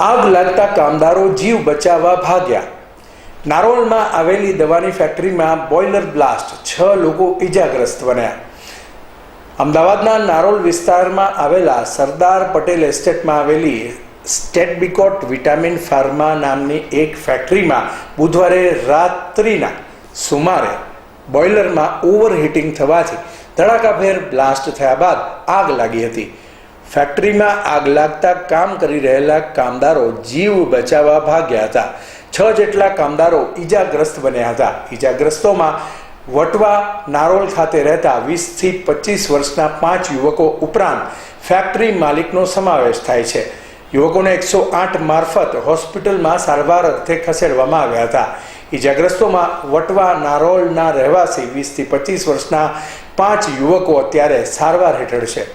આગ લાગતા કામદારો જીવ બચાવવા ભાગ્યા. નારોલમાં આવેલી દવાની ફેક્ટરીમાં બોઇલર બ્લાસ્ટ છ લોકો ઈજાગ્રસ્ત બન્યા. અમદાવાદના નારોલ વિસ્તારમાં આવેલા સરદાર પટેલ એસ્ટેટમાં આવેલી સ્ટેટબિકોટ વિટામિન ફાર્મા નામની એક ફેક્ટરીમાં બુધવારે રાત્રિના સુમારે બોઇલરમાં ઓવરહીટિંગ થવાથી ધડાકાભેર બ્લાસ્ટ થયા બાદ આગ લાગી હતી. ફેક્ટરીમાં આગ લાગતા કામ કરી રહેલા કામદારો જીવ બચાવવા ભાગ્યા હતા. છ જેટલા કામદારો ઈજાગ્રસ્ત બન્યા હતા. ઈજાગ્રસ્તોમાં વટવા નારોલ ખાતે રહેતા વીસથી પચીસ વર્ષના પાંચ યુવકો ઉપરાંત ફેક્ટરી માલિકનો સમાવેશ થાય છે. યુવકોને એકસો આઠ મારફત હોસ્પિટલમાં સારવાર અર્થે ખસેડવામાં આવ્યા હતા. ઈજાગ્રસ્તોમાં વટવા નારોલના રહેવાસી વીસથી પચીસ વર્ષના પાંચ યુવકો અત્યારે સારવાર હેઠળ છે.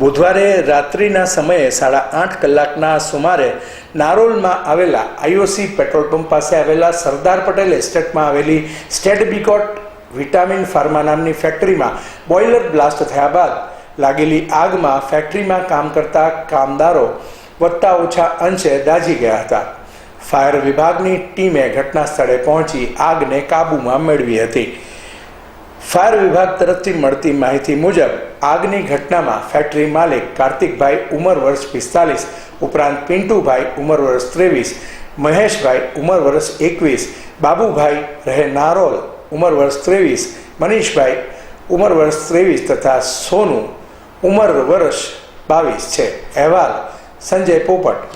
બુધવારે રાત્રિના સમયે સાડા આઠ કલાકના સુમારે નારોલમાં આવેલા આઈઓસી પેટ્રોલ પંપ પાસે આવેલા સરદાર પટેલ એસ્ટેટમાં આવેલી સ્ટેટ બીકોટ વિટામિન ફાર્મા નામની ફેક્ટરીમાં બોઇલર બ્લાસ્ટ થયા બાદ લાગેલી આગમાં ફેક્ટરીમાં કામ કરતા કામદારો વત્તા ઓછા અંશે દાઝી ગયા હતા. ફાયર વિભાગની ટીમે ઘટના સ્થળે પહોંચી આગને કાબૂમાં મેળવી હતી. ફાયર વિભાગ તરફથી મળતી માહિતી મુજબ આગની ઘટનામાં ફેક્ટરી માલિક કાર્તિકભાઈ ઉંમર વર્ષ પિસ્તાલીસ, ઉપરાંત પિન્ટુભાઈ ઉંમર વર્ષ ત્રેવીસ, મહેશભાઈ ઉંમર વર્ષ એકવીસ, બાબુભાઈ રહે નારોલ ઉંમર વર્ષ ત્રેવીસ, મનીષભાઈ ઉંમર વર્ષ ત્રેવીસ તથા સોનું ઉંમર વર્ષ બાવીસ છે. અહેવાલ સંજય પોપટ.